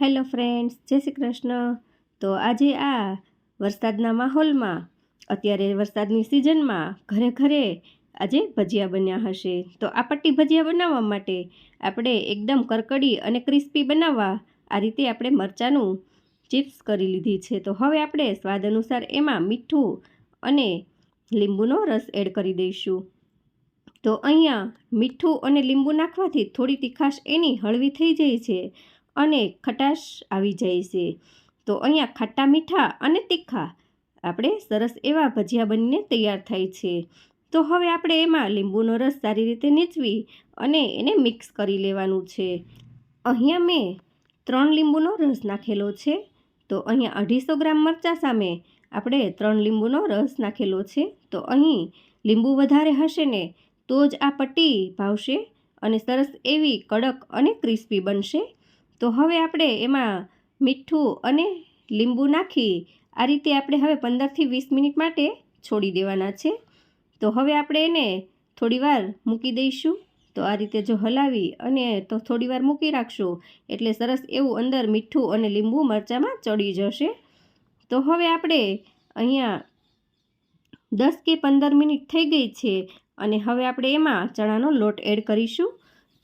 Hello friends, જય શ્રી કૃષ્ણ. તો આજે આ વરસાદના માહોલમાં, અત્યારે વરસાદની સિઝનમાં ઘરે ઘરે આજે ભજીયા બન્યા હશે. તો આ પટ્ટી ભજીયા બનાવવા માટે આપણે એકદમ કરકડી અને ક્રિસ્પી બનાવવા આ રીતે આપણે મરચાંનું ચિપ્સ કરી લીધી છે. તો હવે આપણે સ્વાદ અનુસાર એમાં મીઠું અને લીંબુનો રસ એડ કરી દઈશું. તો અહીંયા મીઠું અને લીંબુ નાખવાથી થોડી તીખાશ એની હળવી થઈ જાય છે. અને ખટાશ આવી જાય છે. તો અહીંયા ખાટા મીઠા અને તીખા. આપણે સરસ એવા ભજીયા બનીને તૈયાર થાય છે. તો હવે આપણે એમાં લીંબુનો રસ સારી રીતે નીચવી અને એને મિક્સ કરી લેવાનું છે. અહીંયા મેં ત્રણ લીંબુનો રસ નાખેલો છે. તો અહીંયા અઢીસો ગ્રામ મરચાં સામે આપણે ત્રણ લીંબુનો રસ નાખેલો છે. તો અહીં લીંબુ વધારે હશે ને તો જ આ પટ્ટી ભાવશે અને સરસ એવી કડક અને ક્રિસ્પી બનશે. તો હવે આપણે એમાં મીઠું અને લીંબુ નાખી આ રીતે આપણે હવે પંદરથી વીસ મિનિટ માટે છોડી દેવાના છે. તો હવે આપણે એને થોડીવાર મૂકી દઈશું. તો આ રીતે જો હલાવી અને તો થોડીવાર મૂકી રાખશું એટલે સરસ એવું અંદર મીઠું અને લીંબુ મરચાંમાં ચડી જશે. તો હવે આપણે અહીંયા દસ કે પંદર મિનિટ થઈ ગઈ છે અને હવે આપણે એમાં ચણાનો લોટ એડ કરીશું.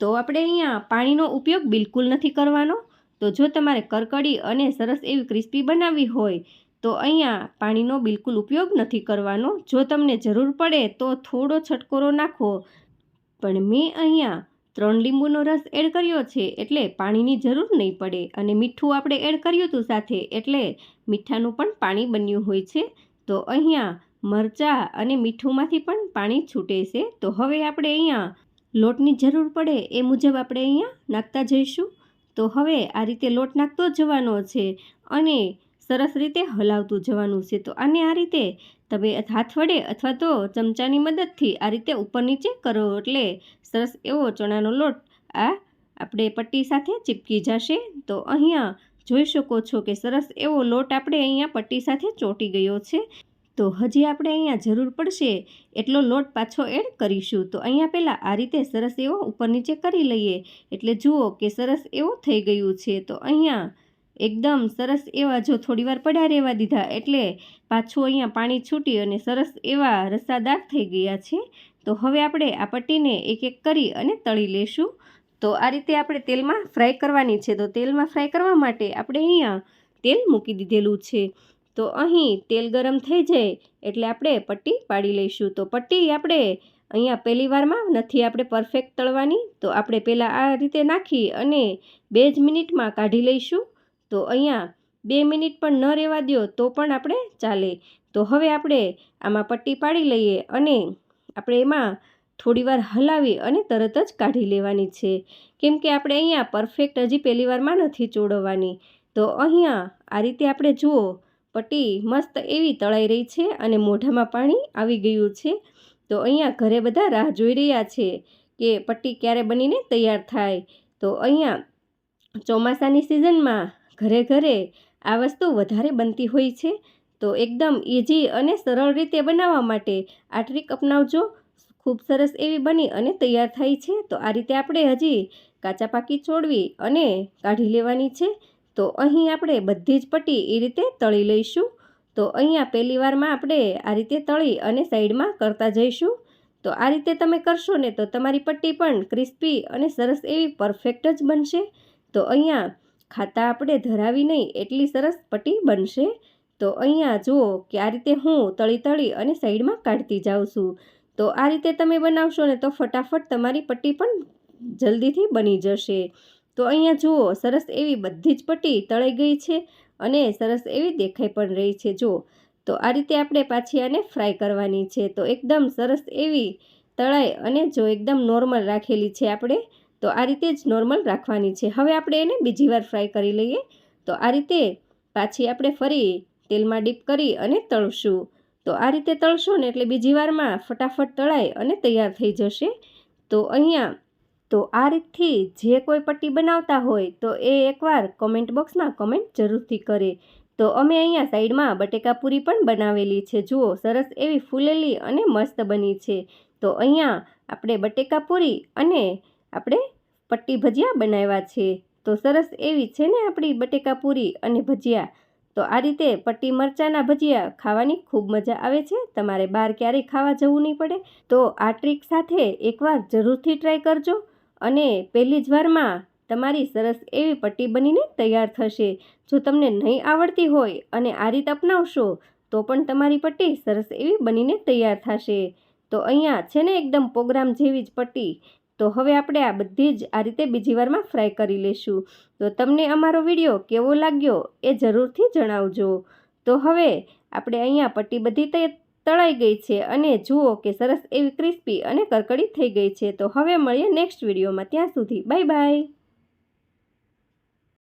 તો આપણે અહીંયા પાણીનો ઉપયોગ બિલકુલ નથી કરવાનો. તો જો તમારે કરકડી અને સરસ એવી ક્રિસ્પી બનાવવી હોય, તો અહીંયા પાણીનો બિલકુલ ઉપયોગ નથી કરવાનો. જો તમને જરૂર પડે તો થોડો છટકોરો નાખો. પણ મેં અહીંયા ત્રણ લીંબુનો રસ એડ કર્યો છે એટલે પાણીની જરૂર નહીં પડે. અને મીઠું આપણે એડ કર્યું હતું સાથે એટલે મીઠાનું પણ પાણી બન્યું હોય છે. તો અહીંયા મરચાં અને મીઠુંમાંથી પણ પાણી છૂટે છે. તો હવે આપણે અહીંયા લોટની જરૂર પડે એ મુજબ આપણે અહીંયા નાખતા જઈશું. તો હવે આ રીતે લોટ નાખતો જવાનો છે અને સરસ રીતે હલાવતું જવાનું છે. તો આને આ રીતે તમે હાથ વડે અથવા તો ચમચાની મદદથી આ રીતે ઉપર નીચે કરો એટલે સરસ એવો ચણાનો લોટ આ આપણે પટ્ટી સાથે ચીપકી જશે. તો અહીંયા જોઈ શકો છો કે સરસ એવો લોટ આપણે અહીંયા પટ્ટી સાથે ચોંટી ગયો છે. તો હજી આપણે અહીંયા જરૂર પડશે એટલો લોટ પાછો એડ કરીશું. તો અહીંયા પહેલાં આ રીતે સરસ એવો ઉપર નીચે કરી લઈએ. એટલે જુઓ કે સરસ એવું થઈ ગયું છે. તો અહીંયા એકદમ સરસ એવા જો થોડીવાર પડ્યા રહેવા દીધા એટલે પાછું અહીંયા પાણી છૂટી અને સરસ એવા રસાદાર થઈ ગયા છે. તો હવે આપણે આ પટ્ટીને એક એક કરી અને તળી લેશું. તો આ રીતે આપણે તેલમાં ફ્રાય કરવાની છે. તો તેલમાં ફ્રાય કરવા માટે આપણે અહીંયા તેલ મૂકી દીધેલું છે. તો અહીં તેલ ગરમ થઈ જાય એટલે આપણે પટ્ટી પાડી લઈશું. તો પટ્ટી આપણે અહીંયા પહેલી વારમાં નથી આપણે પરફેક્ટ તળવાની. તો આપણે પહેલાં આ રીતે નાખી અને બે જ મિનિટમાં કાઢી લઈશું. તો અહીંયા બે મિનિટ પણ ન રહેવા દો તો પણ આપણે ચાલે. તો હવે આપણે આમાં પટ્ટી પાડી લઈએ અને આપણે એમાં થોડીવાર હલાવી અને તરત જ કાઢી લેવાની છે. કેમ કે આપણે અહીંયા પરફેક્ટ હજી પહેલી વારમાં નથી ચોળવવાની. તો અહીંયા આ રીતે આપણે જુઓ. પટ્ટી મસ્ત એવી તળાઈ રહી છે અને મોઢામાં પાણી આવી ગયું છે. તો અહીંયા ઘરે બધા રાહ જોઈ રહ્યા છે કે પટ્ટી ક્યારે બનીને તૈયાર થાય. તો અહીંયા ચોમાસાની સિઝનમાં ઘરે ઘરે આ વસ્તુ વધારે બનતી હોય છે. તો એકદમ ઇઝી અને સરળ રીતે બનાવવા માટે આ ટ્રીક અપનાવજો. ખૂબ સરસ એવી બની અને તૈયાર થાય છે. તો આ રીતે આપણે હજી કાચા પાકી છોડવી અને કાઢી લેવાની છે. તો અહીં આપણે બધી જ પટ્ટી એ રીતે તળી લઈશું. તો અહીંયા પહેલી વારમાં આપણે આ રીતે તળી અને સાઈડમાં કરતા જઈશું. તો આ રીતે તમે કરશો ને તો તમારી પટ્ટી પણ ક્રિસ્પી અને સરસ એવી પરફેક્ટ જ બનશે. તો અહીંયા ખાતા આપણે ધરાવી નહીં એટલી સરસ પટ્ટી બનશે. તો અહીંયા જુઓ કે આ રીતે હું તળી તળી અને સાઈડમાં કાઢતી જાઉં છું. તો આ રીતે તમે બનાવશો ને તો ફટાફટ તમારી પટ્ટી પણ જલ્દીથી બની જશે. તો અહીંયા જુઓ, સરસ એવી બધી જ પટ્ટી તળાઈ ગઈ છે અને સરસ એવી દેખાઈ પણ રહી છે. જુઓ, તો આ રીતે આપણે પાછી આને ફ્રાય કરવાની છે. તો એકદમ સરસ એવી તળાઈ અને જો એકદમ નોર્મલ રાખેલી છે આપણે, તો આ રીતે જ નોર્મલ રાખવાની છે. હવે આપણે એને બીજી વાર ફ્રાય કરી લઈએ. તો આ રીતે પાછી આપણે ફરી તેલમાં ડીપ કરી અને તળશું. તો આ રીતે તળશો ને એટલે બીજી વારમાં ફટાફટ તળાઈ અને તૈયાર થઈ જશે. તો અહીંયા તો આ રીતથી જે કોઈ પટ્ટી બનાવતા હોય તો એ એકવાર કોમેન્ટ બોક્સમાં કોમેન્ટ જરૂરથી કરે. તો અમે અહીંયા સાઈડમાં બટેકા પૂરી પણ બનાવેલી છે. જુઓ, સરસ એવી ફૂલેલી અને મસ્ત બની છે. તો અહીંયા આપણે બટેકા પૂરી અને આપણે પટ્ટી ભજીયા બનાવ્યા છે. તો સરસ એવી છે ને આપણી બટેકા પૂરી અને ભજીયા. તો આ રીતે પટ્ટી મરચાંના ભજીયા ખાવાની ખૂબ મજા આવે છે. તમારે બહાર ક્યારેય ખાવા જવું નહીં પડે. તો આ ટ્રીક સાથે એકવાર જરૂરથી ટ્રાય કરજો. અને પહેલી જ વારમાં તમારી સરસ એવી પટ્ટી બનીને તૈયાર થશે. જો તમને નહીં આવડતી હોય અને આ રીત અપનાવશો, તો પણ તમારી પટ્ટી સરસ એવી બનીને તૈયાર થશે. તો અહીંયા છે ને એકદમ પ્રોગ્રામ જેવી જ પટ્ટી. તો હવે આપણે આ બધી જ આ રીતે બીજી વારમાં ફ્રાય કરી લેશું. તો તમને અમારો વીડિયો કેવો લાગ્યો એ જરૂરથી જણાવજો. તો હવે આપણે અહીંયા પટ્ટી બધી તળાઈ ગઈ છે અને જુઓ કે સરસ એવી ક્રિસ્પી અને કરકડી થઈ ગઈ છે. તો હવે મળીએ નેક્સ્ટ વિડીયોમાં. ત્યાં સુધી બાય બાય.